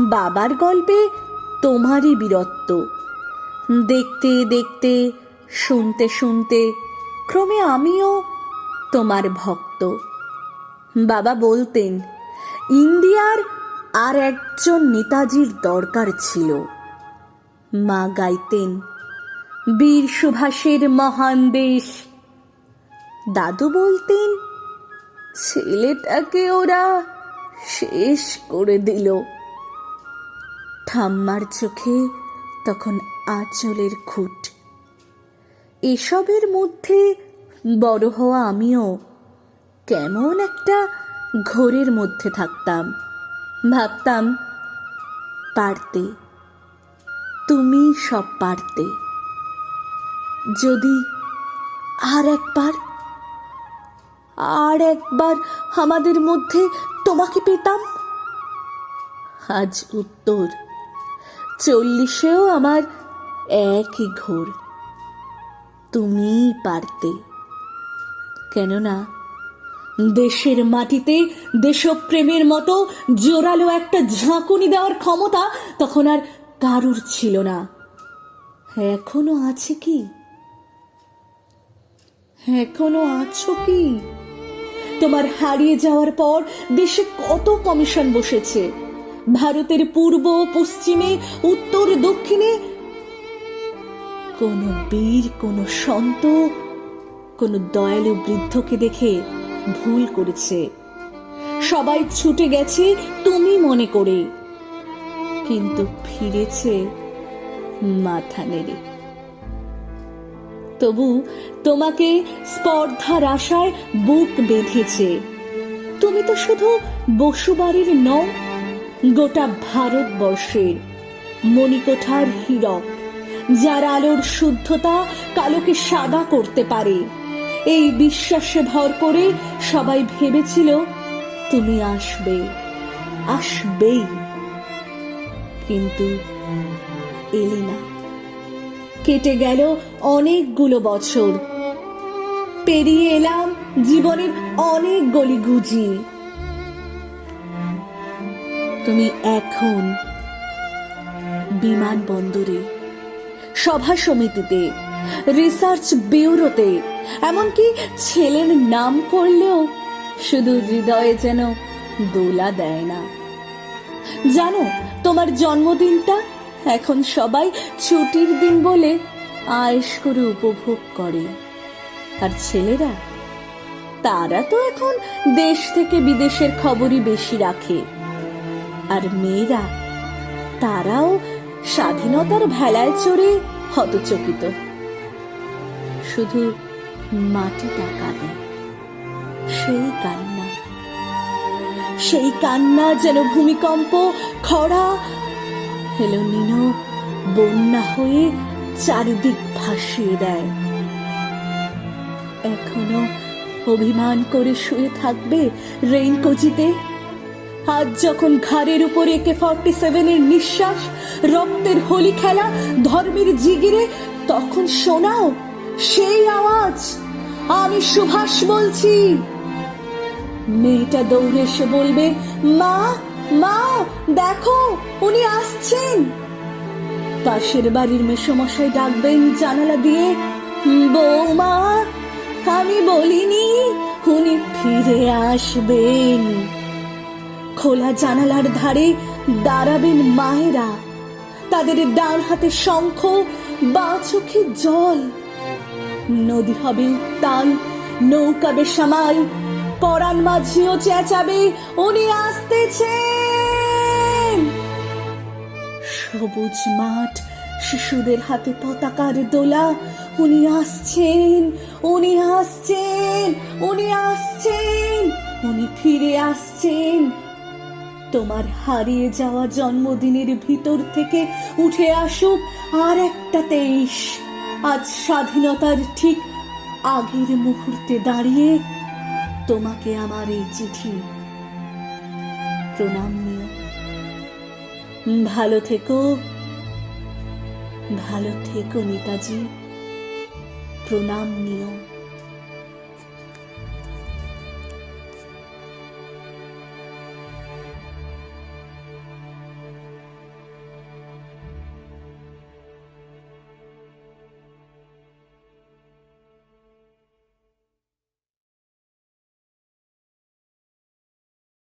বাবার গল্পে তোমারই বীরত্ব। দেখতে দেখতে, শুনতে শুনতে, ক্রমে আমিও তোমার ভক্ত। বাবা বলতেন, ইন্ডিয়ার আর একজন নেতাজির দরকার ছিল। মা গাইতেন, বীর সুভাষের মহান দেশ দাদু বলতেন, ছেলেটাকে ওরা শেষ করে দিল। ঠাম্মার চোখে তখন আঁচলের খুঁট। এসবের মধ্যে বড় হওয়া আমিও কেমন একটা ঘোরের মধ্যে থাকতাম। ভাবতাম, পারতে, তুমি সব পারতে। যদি আর একবার আর একবার আমাদের মধ্যে তোমাকে পেতাম, আজ উত্তর চল্লিশেও আমার একই ঘোর। তুমি পারতে। কেননা দেশের মাটিতে দেশপ্রেমের মতো জোরালো একটা ঝাঁকুনি দেওয়ার ক্ষমতা তখন আর কারুর ছিল না। এখনও আছে কি? এখনও আছো কি? তোমার হারিয়ে যাওয়ার পর দেশে কত কমিশন বসেছে? ভারতের পূর্ব পশ্চিমে, উত্তর দক্ষিণে কোন বীর, কোন সন্ত, কোন দয়ালু বৃদ্ধকে দেখে ভুল করেছে। সবাই ছুটে গেছে তুমি মনে করে, কিন্তু ফিরেছে মাথা নেড়ে। তবু তোমাকে স্পর্ধার আশায় বুক বেঁধেছে। তুমি তো শুধু বসুবাড়ির নও গোটা ভারতবর্ষের মণিকোঠার হীরক, যার আলোর শুদ্ধতা কালোকে সাদা করতে পারে। এই বিশ্বাসে ভর করে সবাই ভেবেছিল, তুমি আসবে, আসবেই। কিন্তু এলি না। কেটে গেল অনেকগুলো বছর। পেরিয়ে এলাম জীবনের অনেক গলিগুজি তুমি এখন বিমানবন্দরে সভা সমিতিতে রিসার্চ ব্যুরোতে এমনকি ছেলের নাম করলেও শুধু হৃদয়ে যেন দোলা দেয় না। জানো, তোমার জন্মদিনটা এখন সবাই ছুটির দিন বলে আয়েস করে উপভোগ করে। আর ছেলেরা, তারা তো এখন দেশ থেকে বিদেশের খবরই বেশি রাখে। আর মেয়েরা, তারাও স্বাধীনতার ভেলায় চড়ে হতচকিত। শুধু মাটিটা কাঁদে, সেই কান্না সেই কান্না যেন ভূমিকম্প, খরা এলো নিনো বন্যা হয়ে চারিদিক ভাসিয়ে দেয়। এখনও অভিমান করে শুয়ে থাকবে রেইনকোজিতে? আজ যখন ঘাড়ের উপরে কে ফর্টি সেভেনের নিঃশ্বাস, রক্তের হোলি খেলা, ধর্মের জিগিরে, তখন শোনাও সেই আওয়াজ। আমি সুভাষ বলছি। মেয়েটা দৌড়ে এসে বলবে, মা মা, দেখো, উনি আসছেন। পাশের বাড়ির মেসমশাই ডাকবেন জানালা দিয়ে, বৌমা, আমি বলিনি, উনি ফিরে আসবেন। খোলা জানালার ধারে দাঁড়াবেন মায়েরা। তাদের ডান হাতে শঙ্খ, বা চোখে জল। নদী হবে উত্তাল নৌকাবে সামাল পরাণ মাঝিও চেঁচাবে, উনি আসতেছেন। সবুজ মাঠ, শিশুদের হাতে পতাকার দোলা, উনি আসছেন উনি আসছেন উনি আসছেন, উনি ফিরে আসছেন। তোমার হারিয়ে যাওয়া জন্মদিনের ভিতর থেকে উঠে আসুক আর একটা তেইশ। আজ স্বাধীনতার ঠিক আগের মুহূর্তে দাঁড়িয়ে তোমাকে আমার এই চিঠি প্রণাম নিও। ভালো থেকো। ভালো থেকো নেতাজি। প্রণাম নিও।